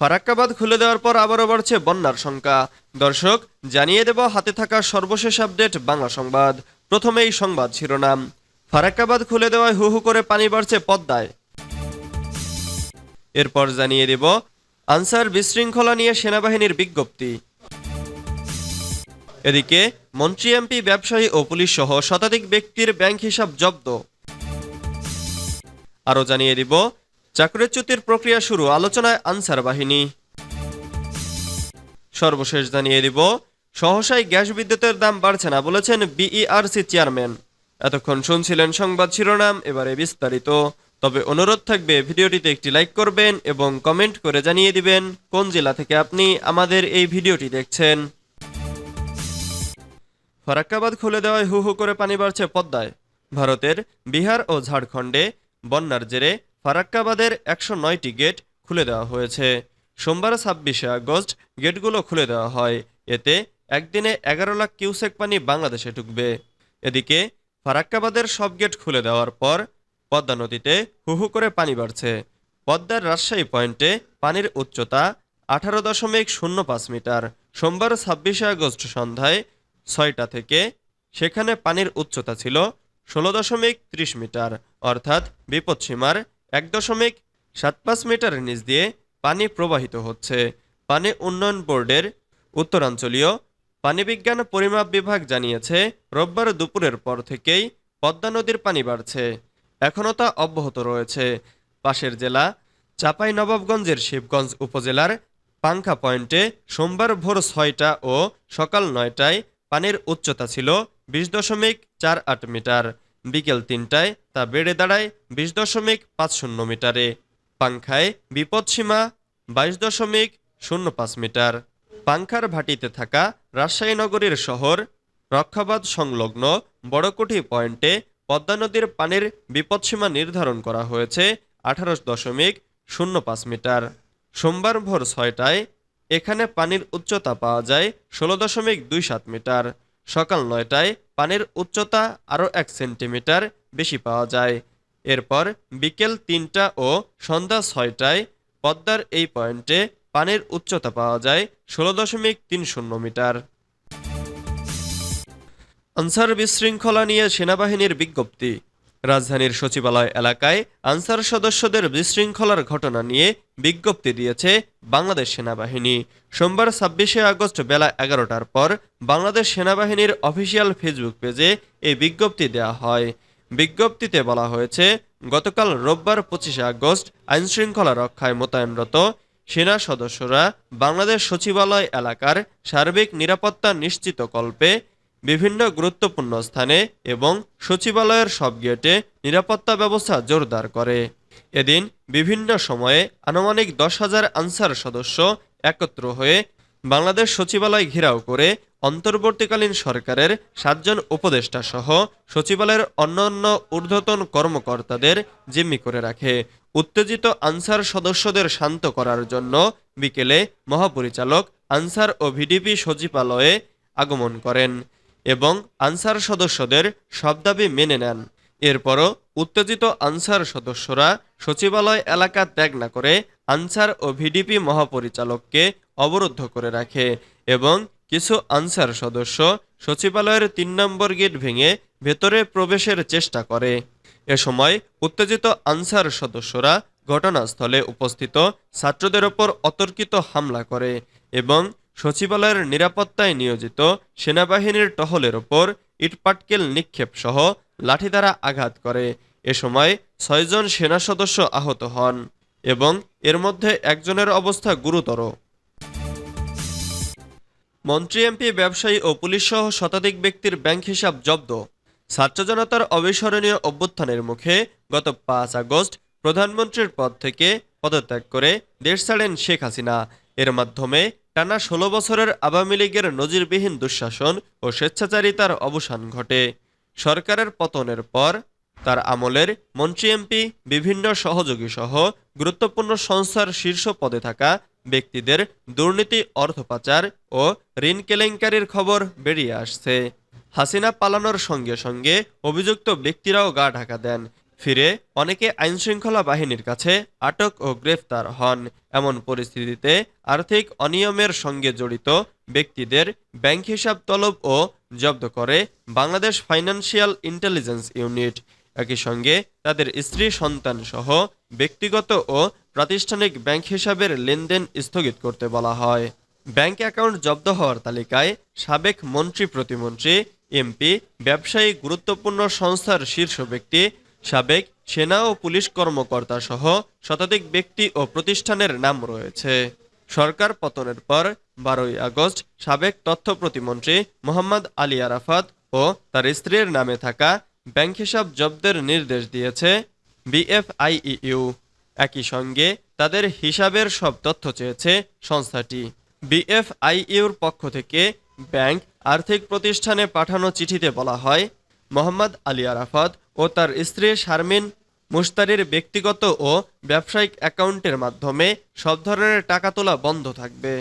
ফারাক্কাবাদ খুলে দেওয়ার পর আবারও বাড়ছে বন্যার সংখ্যা। দর্শক, জানিয়ে দেব, হাতে থাকা সর্বশেষ আপডেট, বাংলা সংবাদ। প্রথমেই সংবাদ শিরোনাম। ফারাক্কাবাদ খুলে দেওয়ায় হু হু করে পানি বাড়ছে পদ্মায়। এরপর জানিয়ে দেব, আনসার বিশৃঙ্খলা নিয়ে সেনাবাহিনীর বিজ্ঞপ্তি। এদিকে, মন্ত্রী, এমপি, ব্যবসায়ী ও পুলিশ সহ শতাধিক ব্যক্তির ব্যাংক হিসাব জব্দ। আরও জানিয়ে দিব চাকরিচ্যুতির প্রক্রিয়া শুরু, আলোচনায় আনসার বাহিনী। সর্বশেষ জানিয়ে দিব সহসাই গ্যাস বিদ্যুতের দাম বাড়ছে না বলেছেন বিইআরসি চেয়ারম্যান। এতক্ষণ শুনছিলেন সংবাদ শিরোনাম, এবারে বিস্তারিত। তবে অনুরোধ থাকবে, ভিডিওটিতে একটি লাইক করবেন এবং কমেন্ট করে জানিয়ে দিবেন কোন জেলা থেকে আপনি আমাদের এই ভিডিওটি দেখছেন। ফারাক্কাবাদ খুলে দেওয়ায় হু হু করে পানি বাড়ছে পদ্মায়। ভারতের বিহার ও ঝাড়খণ্ডে বন্যার জেরে ফারাক্কাবাদের একশো নয়টি গেট খুলে দেওয়া হয়েছে। সোমবার ছাব্বিশে আগস্ট গেটগুলো খুলে দেওয়া হয়। এতে একদিনে এগারো লাখ কিউসেক পানি বাংলাদেশে ঢুকবে। এদিকে ফারাক্কাবাদের সব গেট খুলে দেওয়ার পর পদ্মা নদীতে হু হু করে পানি বাড়ছে। পদ্মার রাজশাহী পয়েন্টে পানির উচ্চতা আঠারো দশমিক শূন্য পাঁচ মিটার। সোমবার ছাব্বিশে আগস্ট সন্ধ্যায় ছয়টা থেকে সেখানে পানির উচ্চতা ছিল ষোলো দশমিক ত্রিশ মিটার। অর্থাৎ বিপদসীমার এক দশমিক সাত পাঁচ মিটার নিচ দিয়ে পানি প্রবাহিত হচ্ছে। পানি উন্নয়ন বোর্ডের উত্তরাঞ্চলীয় পানিবিজ্ঞান পরিমাপ বিভাগ জানিয়েছে, রোববার দুপুরের পর থেকেই পদ্মা নদীর পানি বাড়ছে। এখনও তা অব্যাহত রয়েছে। পাশের জেলা চাপাই নবাবগঞ্জের শিবগঞ্জ উপজেলার পাংখা পয়েন্টে সোমবার ভোর ছয়টা ও সকাল নয়টায় পানির উচ্চতা ছিল বিশ দশমিক চার আট মিটার। বিকেল তিনটায় তা বেড়ে দাঁড়ায় বিশ দশমিক পাঁচ শূন্য মিটারে। পাংখায় বিপদসীমা বাইশ দশমিক শূন্য পাঁচ মিটার। পাংখার ভাটিতে থাকা রাজশাহী নগরীর শহর রক্ষাবাদ সংলগ্ন বড়কুঠি পয়েন্টে পদ্মা নদীর পানির বিপদসীমা নির্ধারণ করা হয়েছে আঠারো দশমিক শূন্য পাঁচ মিটার। সোমবার ভোর ছয়টায় এখানে পানির উচ্চতা পাওয়া যায় ষোলো দশমিক দুই সাত মিটার। সকাল নয়টায় পানির উচ্চতা আরও এক সেন্টিমিটার বেশি পাওয়া যায়। এরপর বিকেল তিনটা ও সন্ধ্যা ছয়টায় পদ্মার এই পয়েন্টে পানির উচ্চতা পাওয়া যায় ষোলো দশমিক তিন শূন্য মিটার। আনসার বিশৃঙ্খলা নিয়ে সেনাবাহিনীর বিজ্ঞপ্তি রাজধানীর সচিবালয় এলাকায় আনসার সদস্যদের বিশৃঙ্খলার ঘটনা নিয়ে বিজ্ঞপ্তি দিয়েছে বাংলাদেশ সেনাবাহিনী। সোমবার ছাব্বিশে আগস্ট বেলা এগারোটার পর বাংলাদেশ সেনাবাহিনীর অফিসিয়াল ফেসবুক পেজে এই বিজ্ঞপ্তি দেওয়া হয়। বিজ্ঞপ্তিতে বলা হয়েছে, গতকাল রোববার পঁচিশে আগস্ট আইনশৃঙ্খলা রক্ষায় মোতায়েনরত সেনা সদস্যরা বাংলাদেশ সচিবালয় এলাকার সার্বিক নিরাপত্তা নিশ্চিত কল্পে বিভিন্ন গুরুত্বপূর্ণ স্থানে এবং সচিবালয়ের সব গেটে নিরাপত্তা ব্যবস্থা জোরদার করে। এদিন বিভিন্ন সময়ে আনুমানিক দশ হাজার আনসার সদস্য একত্র হয়ে বাংলাদেশ সচিবালয় ঘেরাও করে অন্তর্বর্তীকালীন সরকারের সাতজন উপদেষ্টা সহ সচিবালয়ের অন্যান্য ঊর্ধ্বতন কর্মকর্তাদের জিম্মি করে রাখে। উত্তেজিত আনসার সদস্যদের শান্ত করার জন্য বিকেলে মহাপরিচালক আনসার ও ভিডিপি সচিবালয়ে আগমন করেন। এবং আনসার সদস্যদের সব দাবি মেনে নেন। এরপরও উত্তেজিত আনসার সদস্যরা সচিবালয় এলাকা ত্যাগ না করে আনসার ও ভিডিপি মহাপরিচালককে অবরুদ্ধ করে রাখে এবং কিছু আনসার সদস্য সচিবালয়ের তিন নম্বর গেট ভেঙে ভেতরে প্রবেশের চেষ্টা করে। এ সময় উত্তেজিত আনসার সদস্যরা ঘটনাস্থলে উপস্থিত ছাত্রদের ওপর অতর্কিত হামলা করে এবং সচিবালয়ের নিরাপত্তায় নিয়োজিত সেনাবাহিনীর টহলের ওপর ইটপাটকেল নিক্ষেপ সহ লাঠি দ্বারা আঘাত করে। এ সময় ছয়জন সেনা সদস্য আহত হন এবং এর মধ্যে একজনের অবস্থা গুরুতর। মন্ত্রী, এমপি, ব্যবসায়ী ও পুলিশ সহ শতাধিক ব্যক্তির ব্যাংক হিসাব জব্দ। ছাত্র জনতার অবিস্মরণীয় অভ্যুত্থানের মুখে গত পাঁচ আগস্ট প্রধানমন্ত্রীর পদ থেকে পদত্যাগ করে দেশ ছাড়েন শেখ হাসিনা। এর মাধ্যমে টানা ষোলো বছরের আওয়ামী লীগের নজিরবিহীন দুঃশাসন ও স্বেচ্ছাচারিতার অবসান ঘটে। সরকারের পতনের পর তার আমলের মন্ত্রী এমপি, বিভিন্ন সহযোগী সহ গুরুত্বপূর্ণ সংস্থার শীর্ষ পদে থাকা ব্যক্তিদের দুর্নীতি অর্থ পাচার ও ঋণ কেলেঙ্কারির খবর বেরিয়ে আসছে। হাসিনা পালানোর সঙ্গে সঙ্গে অভিযুক্ত ব্যক্তিরাও গা ঢাকা দেন। ফিরে অনেকে আইনশৃঙ্খলা বাহিনীর কাছে আটক ও গ্রেফতার হন। এমন পরিস্থিতিতে আর্থিক অনিয়মের সঙ্গে জড়িত ব্যক্তিদের ব্যাংক হিসাব তলব ও জব্দ করে বাংলাদেশ ফাইন্যান্সিয়াল ইন্টেলিজেন্স ইউনিট। একই সঙ্গে তাদের স্ত্রী, সন্তান সহ ব্যক্তিগত ও প্রাতিষ্ঠানিক ব্যাংক হিসাবের লেনদেন স্থগিত করতে বলা হয়। ব্যাংক অ্যাকাউন্ট জব্দ হওয়ার তালিকায় সাবেক মন্ত্রী প্রতিমন্ত্রী, এমপি, ব্যবসায়ী গুরুত্বপূর্ণ সংস্থার শীর্ষ ব্যক্তি সাবেক সেনা ও পুলিশ কর্মকর্তা সহ শতাধিক ব্যক্তি ও প্রতিষ্ঠানের নাম রয়েছে। সরকার পতনের পর বারোই আগস্ট সাবেক তথ্য প্রতিমন্ত্রী মোহাম্মদ আলী আরাফাত ও তার স্ত্রীর নামে থাকা ব্যাংক হিসাব জব্দের নির্দেশ দিয়েছে বিএফআইইউ। একই সঙ্গে তাদের হিসাবের সব তথ্য চেয়েছে সংস্থাটি। বিএফআইইউর পক্ষ থেকে ব্যাংক আর্থিক প্রতিষ্ঠানে পাঠানো চিঠিতে বলা হয়, মোহাম্মদ আলী আরাফাত ও তার স্ত্রী শারমিন মুস্তারির ব্যক্তিগত ও ব্যবসায়িক অ্যাকাউন্টের মাধ্যমে সব ধরনের টাকা তোলা বন্ধ থাকবে।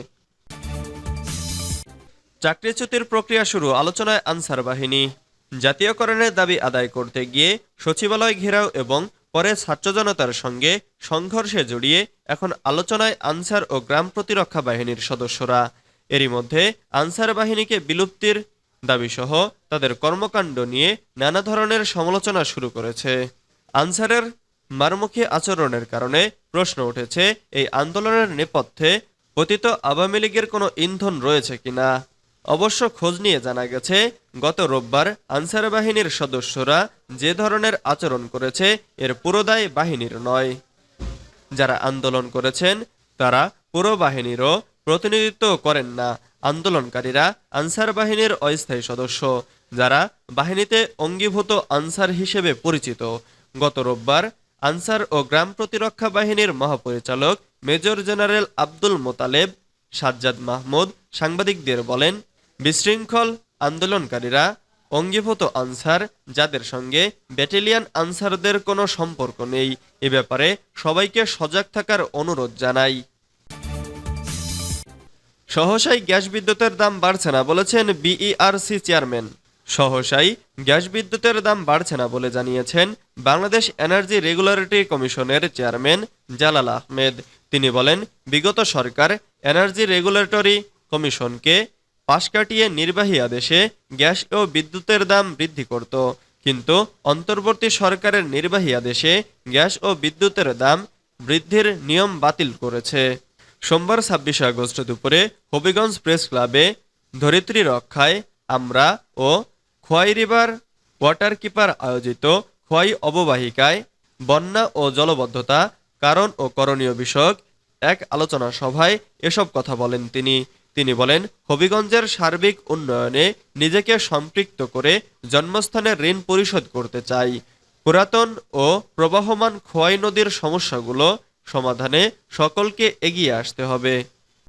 চাকরিচ্যুতির প্রক্রিয়া শুরু আলোচনায় আনসার বাহিনী। জাতীয়করণের দাবি আদায় করতে গিয়ে সচিবালয় ঘেরাও এবং পরে ছাত্র জনতার সঙ্গে সংঘর্ষে জড়িয়ে এখন আলোচনায় আনসার ও গ্রাম প্রতিরক্ষা বাহিনীর সদস্যরা। এরই মধ্যে আনসার বাহিনীকে বিলুপ্তির দাবিসহ তাদের কর্মকাণ্ড নিয়ে নানা ধরনের সমালোচনা শুরু করেছে। আনসারের মারমুখী আচরণের কারণে প্রশ্ন উঠেছে, এই আন্দোলনের নেপথ্যে পতিত আওয়ামী লীগের কোনো ইন্ধন রয়েছে কিনা? অবশ্য খোঁজ নিয়ে জানা গেছে, গত রোববার আনসার বাহিনীর সদস্যরা যে ধরনের আচরণ করেছে এর পুরো দায় বাহিনীর নয়। যারা আন্দোলন করেছেন, তারা পুরো বাহিনীরও প্রতিনিধিত্ব করেন না। আন্দোলনকারীরা আনসার বাহিনীর অস্থায়ী সদস্য, যারা বাহিনীতে অঙ্গীভূত আনসার হিসেবে পরিচিত। গত রোববার আনসার ও গ্রাম প্রতিরক্ষা বাহিনীর মহাপরিচালক মেজর জেনারেল আব্দুল মোতালেব, সাজ্জাদ মাহমুদ সাংবাদিকদের বলেন, বিশৃঙ্খল আন্দোলনকারীরা অঙ্গীভূত আনসার যাদের সঙ্গে ব্যাটেলিয়ান আনসারদের কোনো সম্পর্ক নেই। এ ব্যাপারে সবাইকে সজাগ থাকার অনুরোধ জানাই। সহসাই গ্যাস বিদ্যুতের দাম বাড়ছে না বলেছেন বিইআরসি চেয়ারম্যান। সহসাই গ্যাস বিদ্যুতের দাম বাড়ছে না বলে জানিয়েছেন বাংলাদেশ এনার্জি রেগুলেটরি কমিশনের চেয়ারম্যান জালাল আহমেদ। তিনি বলেন, বিগত সরকার এনার্জি রেগুলেটরি কমিশনকে পাশ কাটিয়ে নির্বাহী আদেশে গ্যাস ও বিদ্যুতের দাম বৃদ্ধি করত। কিন্তু অন্তর্বর্তী সরকারের নির্বাহী আদেশে গ্যাস ও বিদ্যুতের দাম বৃদ্ধির নিয়ম বাতিল করেছে। সোমবার ছাব্বিশে আগস্ট দুপুরে হবিগঞ্জ প্রেস ক্লাবে ধরিত্রী রক্ষায় আমরা ও খোয়াই রিভার ওয়াটার কিপার আয়োজিত খোয়াই অববাহিকায় বন্যা ও জলবদ্ধতা, কারণ ও করণীয় বিষয়ক এক আলোচনা সভায় এসব কথা বলেন তিনি। তিনি বলেন, হবিগঞ্জের সার্বিক উন্নয়নে নিজেকে সম্পৃক্ত করে জন্মস্থানের ঋণ পরিশোধ করতে চাই। পুরাতন ও প্রবাহমান খোয়াই নদীর সমস্যাগুলো সমাধানে সকলকে এগিয়ে আসতে হবে।